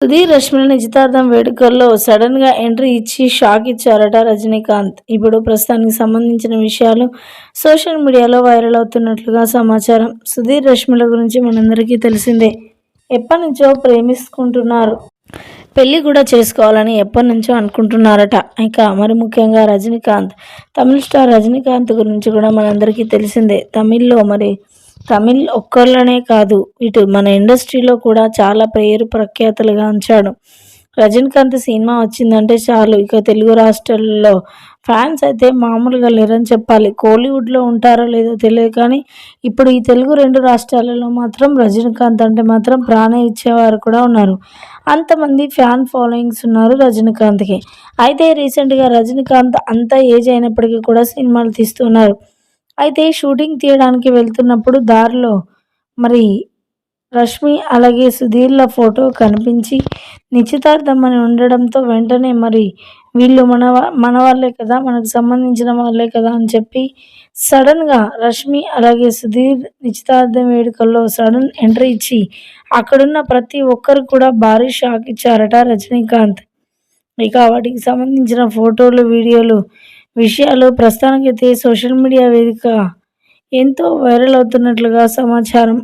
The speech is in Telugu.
సుధీర్ రష్మిల నిశ్చితార్థం వేడుకల్లో సడన్గా ఎంట్రీ ఇచ్చి షాక్ ఇచ్చారట రజనీకాంత్. ఇప్పుడు ప్రస్తుతానికి సంబంధించిన విషయాలు సోషల్ మీడియాలో వైరల్ అవుతున్నట్లుగా సమాచారం. సుధీర్ రష్మిల గురించి మనందరికీ తెలిసిందే. ఎప్పటి నుంచో ప్రేమిస్తుంటున్నారు. పెళ్ళి కూడా చేసుకోవాలని ఎప్పటి నుంచో అనుకుంటున్నారట. ఇక మరి ముఖ్యంగా రజనీకాంత్. తమిళ స్టార్ రజనీకాంత్ గురించి కూడా మనందరికీ తెలిసిందే. తమిళ్ళో మరి తమిళ్ ఒక్కళ్ళనే కాదు ఇటు మన ఇండస్ట్రీలో కూడా చాలా పేరు ప్రఖ్యాతలుగా ఉంచాడు రజనీకాంత్ సినిమా వచ్చిందంటే చాలు ఇక తెలుగు రాష్ట్రాల్లో ఫ్యాన్స్ అయితే మామూలుగా లేరని చెప్పాలి. కోలీవుడ్లో ఉంటారో లేదో తెలియదు కానీ ఇప్పుడు ఈ తెలుగు రెండు రాష్ట్రాలలో మాత్రం రజనీకాంత్ అంటే మాత్రం ప్రాణం ఇచ్చేవారు కూడా ఉన్నారు. అంతమంది ఫ్యాన్ ఫాలోయింగ్స్ ఉన్నారు రజనీకాంత్కి. అయితే రీసెంట్గా రజనీకాంత్ అంత ఏజ్ అయినప్పటికీ కూడా సినిమాలు తీస్తున్నారు అయితే షూటింగ్ తీయడానికి వెళ్తున్నప్పుడు దారిలో మరి రష్మి అలాగే సుధీర్ల ఫోటో కనిపించి నిశ్చితార్థం అని ఉండడంతో వెంటనే మరి వీళ్ళు మన మన వాళ్ళే కదా మనకు సంబంధించిన వాళ్ళే కదా అని చెప్పి సడన్గా రష్మి అలాగే సుధీర్ నిశ్చితార్థం వేడుకల్లో సడన్ ఎంట్రీ ఇచ్చి అక్కడున్న ప్రతి ఒక్కరు కూడా భారీ షాక్ ఇచ్చారట రజనీకాంత్. ఇక వాటికి సంబంధించిన ఫోటోలు వీడియోలు విషయాలు ప్రస్తుతానికైతే సోషల్ మీడియా వేదిక ఎంతో వైరల్ అవుతున్నట్లుగా సమాచారం.